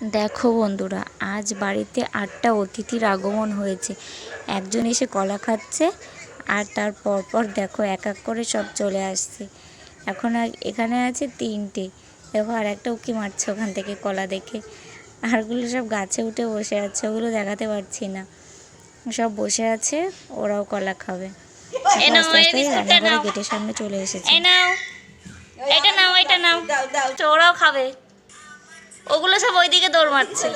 দেখো বন্ধুরা আজ বাড়িতে আটটা অতিথির আগমন হয়েছে। একজন এসে কলা খাচ্ছে আর তার পরপর দেখো এক এক করে সব চলে আসছে। এখন আর এখানে আছে তিনটে। দেখো আর একটা উকি মারছে ওখান থেকে কলা দেখে। আরগুলো সব গাছে উঠে বসে আছে ওগুলো দেখাতে পারছি না। সব বসে আছে ওরাও কলা খাবে। রান্নাঘরে গেটের সামনে চলে এসেছে। এটা নাও এটা নাও। তো ওরাও খাবে। ওগুলো সব ওইদিকে দৌড় মারছে।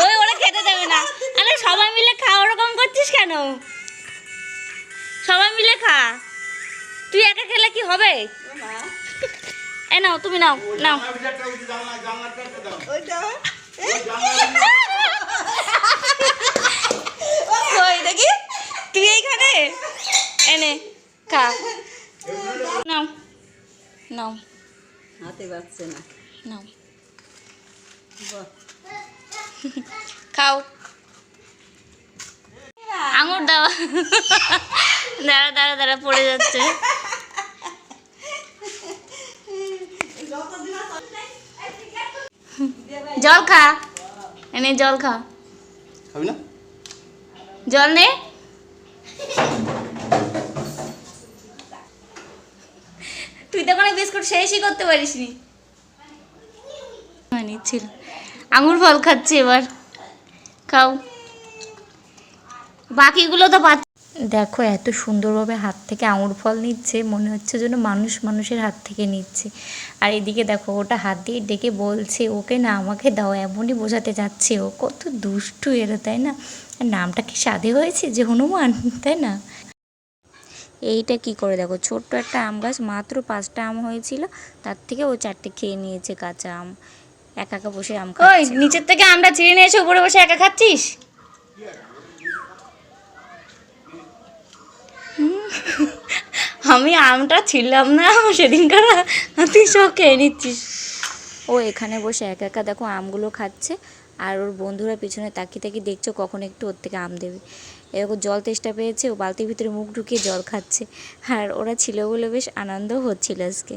ওই, ওরা খেতে দেবে না। আরে সবাই মিলে খা, ওরকম করছিস কেন? সবাই মিলে খা। তুই একা খেলে কি হবে? এ, নাও, তুমি নাও নাও। দেখি? তুই এইখানে? এনে, খা। নাও নাও। হাতে পাচ্ছে না। নাও। খাও। আঙুর দাও। দাঁড়া দাঁড়া দাঁড়া পড়ে যাচ্ছে। জল খা। এনে জল খা। খাবি না? জল নে। বিস্কুট শেষই করতে পারিস নি নিচ্ছিল আঙুর ফল খাচ্ছে এবার। খাও। বাকিগুলো তো পাচ্ছি দেখো, এত সুন্দরভাবে হাত থেকে আঙুর ফল নিচ্ছে, মনে হচ্ছে যেন মানুষ মানুষের হাত থেকে নিচ্ছে। আর এদিকে দেখো, ওটা হাত দিয়ে ডেকে বলছে, ওকে না, আমাকে দাও, এমনই বোঝাতে যাচ্ছে ও। কত দুষ্টু এরা, তাই না? নামটা কি সাধে হয়েছে যে হনুমান, তাই না? এইটা কি করে দেখো? ছোট্ট একটা আম গাছ মাত্র পাঁচটা আম হয়েছিল তার থেকে ও চারটে খেয়ে নিয়েছে কাঁচা আম। একা একা বসে আম ওই নিচের থেকে আমরা ছিঁড়ে নিয়ে এসে উপরে বসে একা খাচ্ছিস? আমি আমটা ছিলাম না সেদিনকার তুই সব খেয়ে নিচ্ছিস। ও এখানে বসে একা একা দেখো আমগুলো খাচ্ছে আর ওর বন্ধুরা পিছনে তাকিয়ে তাকিয়ে দেখছ কখন একটু ওর থেকে আম দেবে। এরকম জল তেষ্টা পেয়েছে, ও বালতির ভিতরে মুখ ঢুকিয়ে জল খাচ্ছে। আর ওরা ছিল বলে বেশ আনন্দ হচ্ছিল আজকে।